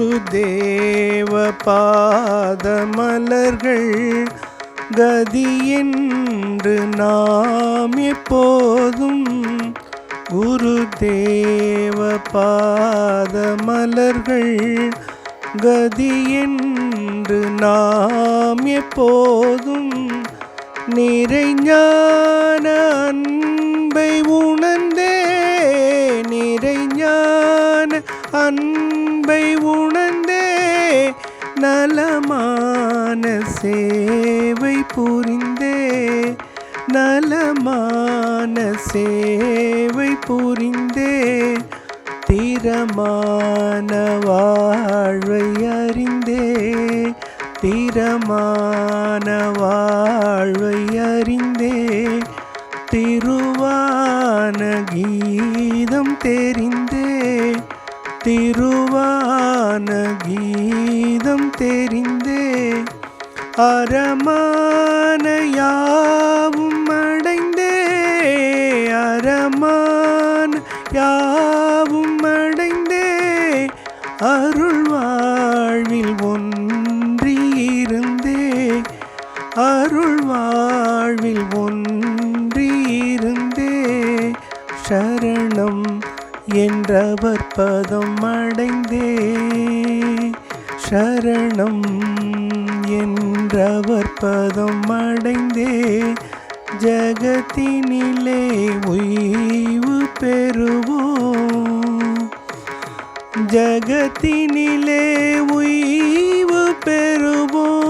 குருதேவ பாதமலர்கள் கதியின்று நாம் எப்போதும் குருதேவ பாதமலர்கள் கதியின்று நாம் எப்போதும் நிறைஞான அன்பை உணர்ந்தே நலமான சேவை புரிந்தே. நலமான சேவை புரிந்தே. திறமான வாழ்வை அறிந்தே. திறமான வாழ்வை அறிந்தே. திருவா திருவான கீதம் தெரிந்தே அறமானயாவும் அடைந்தே அறமான யாவும் அடைந்தே அருள்வா என்றவர் பதம் அடைந்தே. சரணம் என்றவர் பதம் அடைந்தே. ஜகத்தினிலே உய்வு பெறுவோம். ஜகத்தினிலே உய்வு பெறுவோம்.